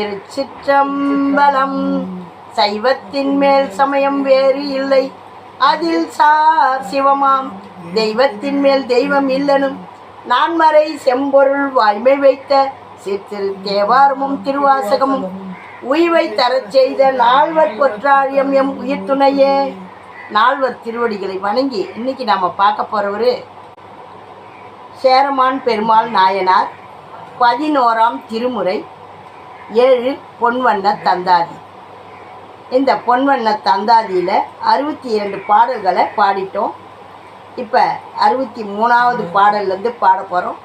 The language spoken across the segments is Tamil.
திருச்சிற்றம்பலம். சைவத்தின் மேல் சமயம் வேறு இல்லை. அதில் சார் சிவமாம். தெய்வத்தின் மேல் தெய்வம் இல்லனும். நான்மறை செம்பொருள் வாய்மை வைத்த சிற்திரு தேவாரமும் திருவாசகமும். உய்வை தரச் செய்த நால்வர் பொற்றாரியம் எம் உயிர் துணையே நால்வர் திருவடிகளை வணங்கி இன்னைக்கு நாம் பார்க்க போறவரு சேரமான் பெருமாள் நாயனார். பதினோராம் திருமுறை. ஏழு பொன்வண்ண தந்தாதி. இந்த பொன்வண்ண தந்தாதியில் அறுபத்தி இரண்டு பாடல்களை பாடிட்டோம். இப்போ அறுபத்தி மூணாவது பாடல்லேருந்து பாட போகிறோம்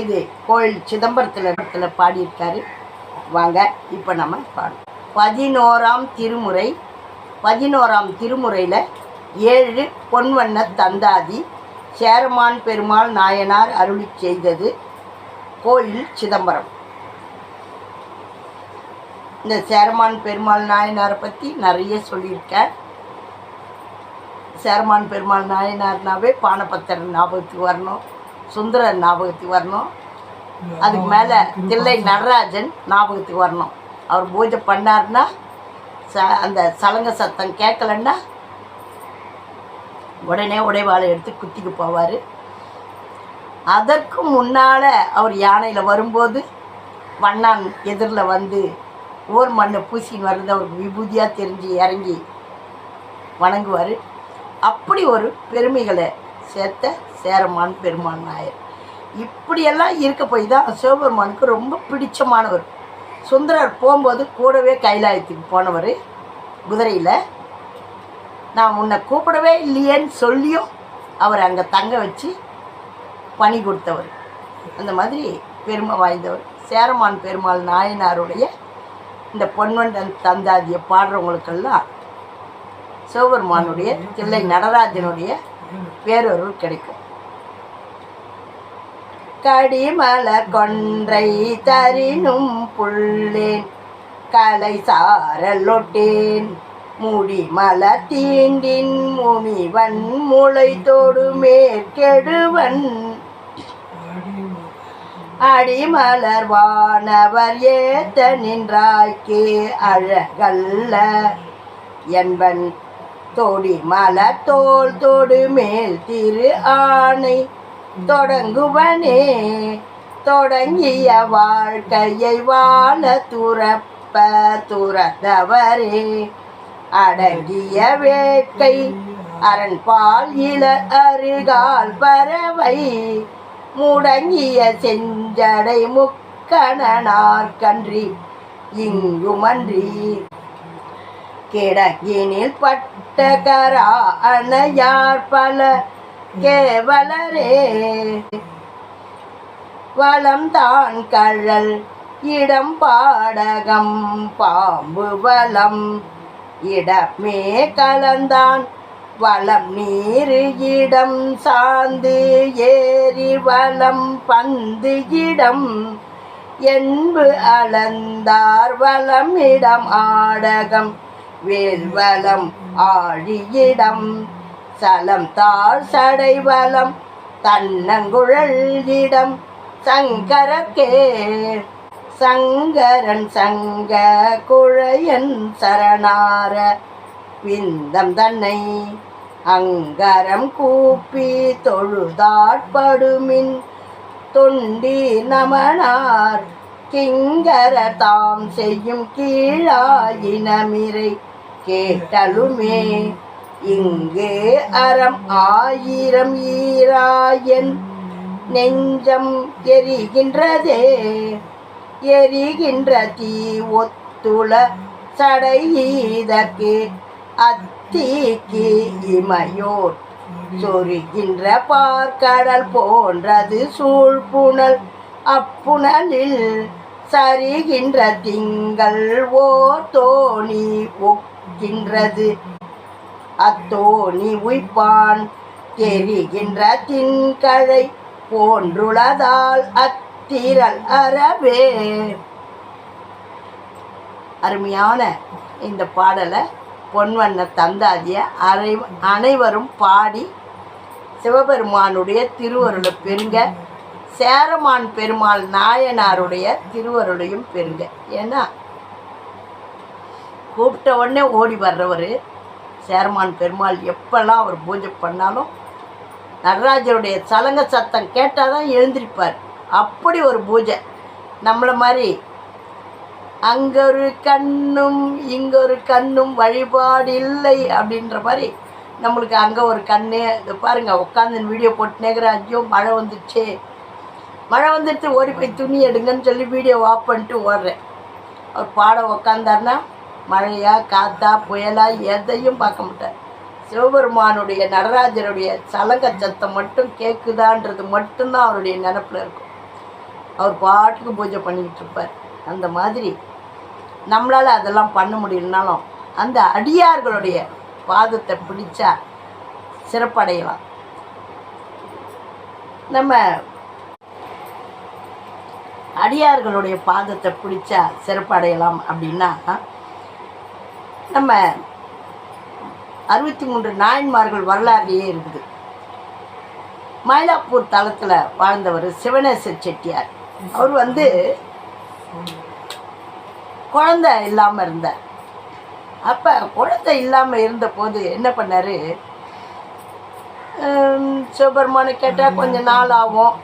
இது கோயில் சிதம்பரத்தில் இடத்துல பாடியிருக்காரு. வாங்க இப்போ நம்ம பாடும் பதினோராம் திருமுறை பதினோராம் திருமுறையில் ஏழு பொன்வண்ண தந்தாதி சேரமான் பெருமாள் நாயனார் அருளி செய்தது கோயில் சிதம்பரம். இந்த சேரமான் பெருமாள் நாயனாரை பற்றி நிறைய சொல்லியிருக்கேன். சேரமான் பெருமாள் நாயனார்னாவே பானபத்தர் ஞாபகத்துக்கு வரணும் சுந்தரர் ஞாபகத்துக்கு வரணும். அதுக்கு மேலே தில்லை நடராஜன் ஞாபகத்துக்கு வரணும். அவர் பூஜை பண்ணார்னா ச அந்த சலங்க சத்தம் கேட்கலன்னா உடனே உடைவாளை எடுத்து குத்திக்கு போவார். அதற்கு முன்னால் அவர் யானையில் வரும்போது வண்ணான் எதிரில் வந்து ஓர் மண்ணை பூசின்னு வர்றது அவருக்கு விபூதியாக தெரிஞ்சு இறங்கி வணங்குவார். அப்படி ஒரு பெருமைகளை சேர்த்த சேரமான் பெருமான் நாயர். இப்படியெல்லாம் இருக்க போய் தான் சிவபெருமானுக்கு ரொம்ப பிடிச்சமானவர். சுந்தரர் போகும்போது கூடவே கைலாயத்துக்கு போனவர். குதிரையில் நான் உன்னை கூப்பிடவே இல்லையேன்னு சொல்லியும் அவர் அங்கே தங்க வச்சு பணி கொடுத்தவர். அந்த மாதிரி பெருமை வாய்ந்தவர். சேரமான் பெருமாள் நாயனாருடைய இந்த பொன்வண்டன் தந்தாதியை பாடுறவங்களுக்கெல்லாம் சிவபெருமானுடைய தில்லை நடராஜனுடைய பேரொருள் கிடைக்கும். கடிமலர் கொன்றை தரினும் புள்ளேன் கலை சாரலொட்டேன் முடி மலர் தீண்டின் முனிவன் முளை மேற்கெடுவன் அடிமலர் வானவர் ஏத்த நின்றாய்க்கே அழகல்ல. என்பன் தோடி மலர் தோல் தொடு மேல் திரு ஆணை தொடங்குவனே. தொடங்கிய வாழ்க்கையை வாழ துறப்ப துறந்தவரே. அடங்கிய வேட்கை அரண்பால் இள அருகால் பறவை. முடங்கிய செஞ்சடை முக்கணனார் கன்றி இங்குமன்றி. கிடக்கினில் பட்ட கரா அணையார் பல கேவலரே. வளம் தான் கழல் இடம் பாடகம் பாம்பு வளம் இடமே கலந்தான். வளம் நீர் இடம் சார்ந்து ஏரி வளம் பந்து இடம். என்பு அளந்தார் வளம் இடம் ஆடகம். வேல்வலம் ஆழியிடம் சலம் தாழ் சடை வலம் தன்னங்குழல் இடம். சங்கரக்கே சங்கரன் சங்க குழையன் சரணார. விந்தம் தன்னை அங்கரம் கூப்பி தொழுதாட்படுமின் தொண்டி நமனார். கிங்கர தாம் செய்யும் கீழாயினமிரை கேட்டலுமே. இங்கே அறம் ஆயிரம் ஈராயன் நெஞ்சம் எரிகின்றதே. எரிகின்ற தீ ஒத்துள சடையீதற்கு. அத்தீக்கு இமையோர் சொரிகின்ற பார்க்கடல் போன்றது சூழ்புணல். அப்புணலில் சரிகின்ற திங்கள் ஓர் தோணி ஒக்கின்றது. அத்தோணி உய்ப்பான் தெரிகின்ற தின்கழை போன்றுளதால் அத்திரல் அறவே. அருமையான இந்த பாடலை பொன்வண்ண தந்தாதிய அரை அனைவரும் பாடி சிவபெருமானுடைய திருவருளை பெருங்க. சேரமான் பெருமாள் நாயனாருடைய திருவருளையும் பெருங்க. ஏன்னா கூப்பிட்ட உடனே ஓடி வர்றவர் சேரமான் பெருமாள். எப்பெல்லாம் அவர் பூஜை பண்ணாலும் நடராஜருடைய சலங்க சத்தம் கேட்டால் தான் எழுந்திருப்பார். அப்படி ஒரு பூஜை. நம்மளை மாதிரி அங்கொரு கண்ணும் இங்கொரு கண்ணும் வழிபாடு இல்லை அப்படின்ற மாதிரி நம்மளுக்கு அங்கே ஒரு கண்ணு இதை பாருங்க உட்காந்து வீடியோ போட்டுனேங்கிற ஐயோ மழை வந்துடுச்சே. மழை வந்துட்டு ஓடி போய் துணி எடுங்கன்னு சொல்லி வீடியோ ஆஃப் பண்ணிட்டு ஓடுறேன். அவர் பாட உக்காந்தாருன்னா மழையா காத்தா புயலா எதையும் பார்க்க மாட்டார். சிவபெருமானுடைய நடராஜருடைய சலங்க சத்தம் மட்டும் கேட்குதான்றது மட்டும்தான் அவருடைய நினப்பில் இருக்கும். அவர் பாட்டுக்கு பூஜை பண்ணிக்கிட்டு இருப்பார். அந்த மாதிரி நம்மளால் அதெல்லாம் பண்ண முடியலனாலும் அந்த அடியார்களுடைய பாதத்தை பிடிச்சா சிறப்படையலாம். நம்ம அடியார்களுடைய பாதத்தை பிடிச்சா சிறப்படையலாம் அப்படின்னா நம்ம அறுபத்தி மூன்று நாயன்மார்கள் வரலாறுலேயே இருக்குது. மயிலாப்பூர் தளத்தில் வாழ்ந்தவர் சிவனேச செட்டியார். அவர் வந்து குழந்தை இல்லாமல் இருந்தார் அப்போ குழந்தை இல்லாமல் இருந்தபோது என்ன பண்ணார்? சிவபெருமானை கேட்டால் கொஞ்ச நாள் ஆகும்.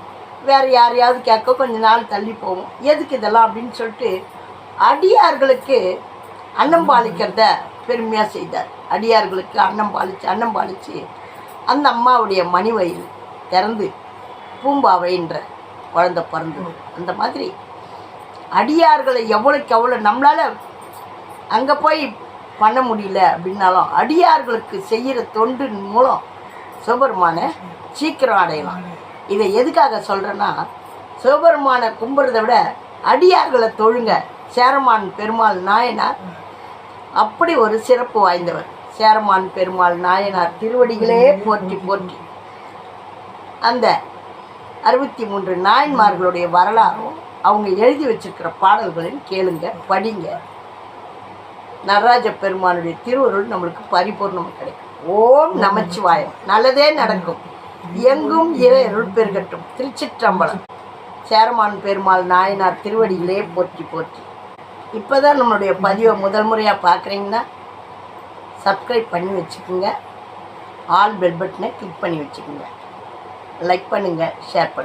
வேறு யாரையாவது கேட்க கொஞ்ச நாள் தள்ளி போகும் எதுக்கு இதெல்லாம் அப்படின்னு சொல்லிட்டு அடியார்களுக்கு அன்னம் பாலிக்கிறத பெருமையாக செய்தார். அடியார்களுக்கு அன்னம் பாலிச்சு அன்னம் பாலிச்சு அந்த அம்மாவுடைய மணி வயிறு திறந்து பூம்பாவைன்ற குழந்தை பிறந்து அந்த மாதிரி அடியார்களை எவ்வளோக்கு எவ்வளோ நம்மளால் அங்கே போய் பண்ண முடியல அப்படின்னாலும் அடியார்களுக்கு செய்கிற தொண்டின் மூலம் சிவபெருமானை சீக்கிரம் அடையலாம். இதை எதுக்காக சொல்கிறேன்னா சிவபெருமானை கும்பிட்றத விட அடியார்களை தொழுங்க. சேரமான் பெருமாள் நாயனார் அப்படி ஒரு சிறப்பு வாய்ந்தவர். சேரமான் பெருமாள் நாயனார் திருவடிகளே போற்றி போற்றி. அந்த அறுபத்தி மூன்று நாயன்மார்களுடைய வரலாறும் அவங்க எழுதி வச்சிருக்கிற பாடல்களையும் கேளுங்க படிங்க. நடராஜ பெருமானுடைய திருவருள் நம்மளுக்கு பரிபூர்ணம் கிடைக்கும். ஓம் நமச்சிவாயம் நல்லதே நடக்கும். எங்கும் இறையருள் பெருகட்டும். திருச்சிற்றம்பலம். சேரமான் பெருமாள் நாயனார் திருவடிகளே போற்றி போற்றி. இப்போ தான் நம்மளுடைய பதிவை முதல் முறையாக பார்க்குறீங்கன்னா சப்ஸ்கிரைப் பண்ணி வச்சுக்கோங்க. ஆல் பெல் பட்டனை கிளிக் பண்ணி வச்சுக்கோங்க. லைக் பண்ணுங்கள் ஷேர் பண்ணுங்கள்